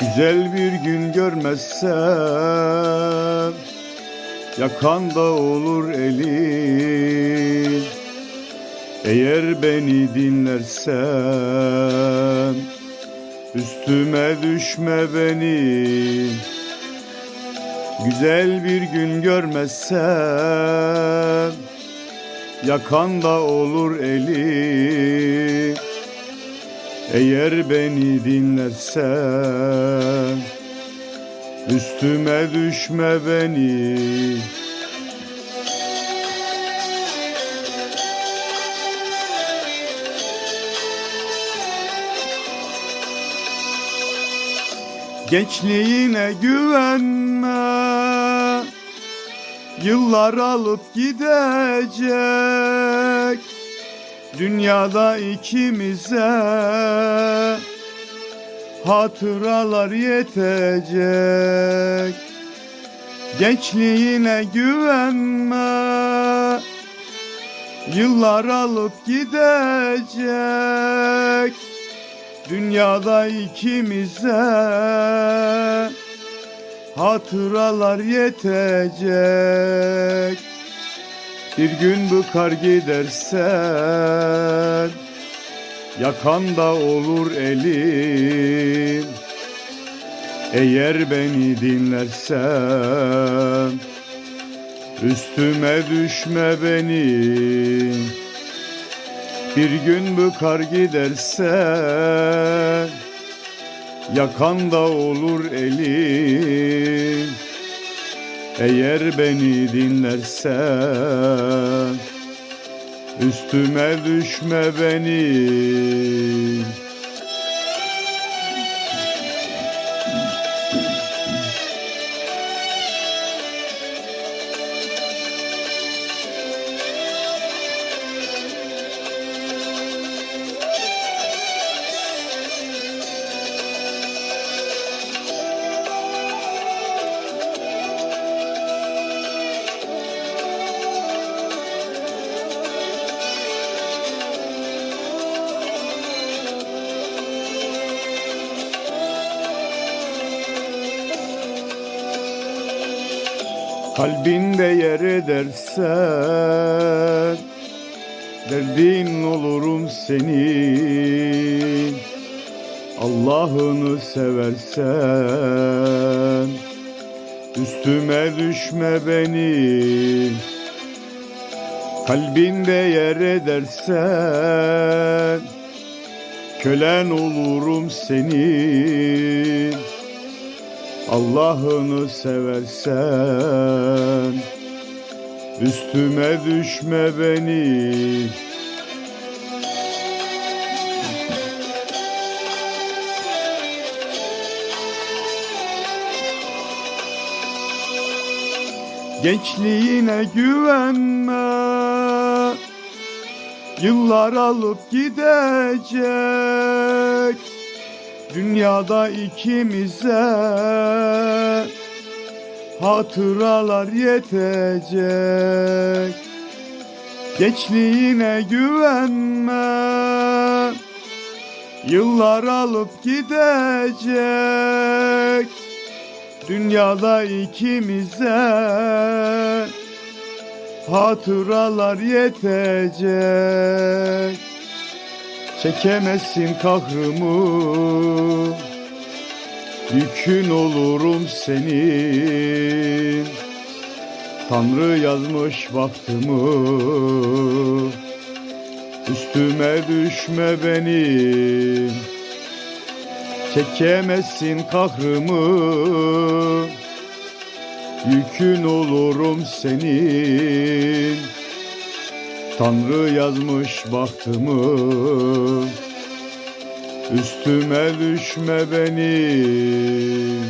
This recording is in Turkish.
Güzel bir gün görmezsem Yakanda olur elin. Eğer beni dinlersen Üstüme düşme beni. Güzel bir gün görmezsem Yakanda olur elin eğer beni dinlersen Üstüme düşme beni. Gençliğine güvenme. Yıllar alıp gidecek Dünyada ikimize. Hatıralar yetecek. Gençliğine güvenme. Yıllar alıp gidecek. Dünyada ikimize. Hatıralar yetecek bir gün bıkar gidersen Yakanda olur elim. Eğer beni dinlersen Üstüme düşme beni. Bir gün bıkar gidersen Yakanda olur elim eğer beni dinlersen Üstüme düşme benim Kalbinde yer edersen Derdin olurum senin. Allah'ını seversen Üstüme düşme benim Kalbinde yer edersen Kölen olurum senin Allah'ını seversen Üstüme düşme beni. Gençliğine güvenme Yıllar alıp gidecek Dünyada ikimize hatıralar yetecek. Gençliğine güvenme Yıllar alıp gidecek. Dünyada ikimize hatıralar yetecek Çekemezsin kahrımı. Yükün olurum senin. Tanrı yazmış bahtımı Üstüme düşme benim. Çekemezsin kahrımı. Yükün olurum senin Tanrı yazmış bahtımı. Üstüme düşme benim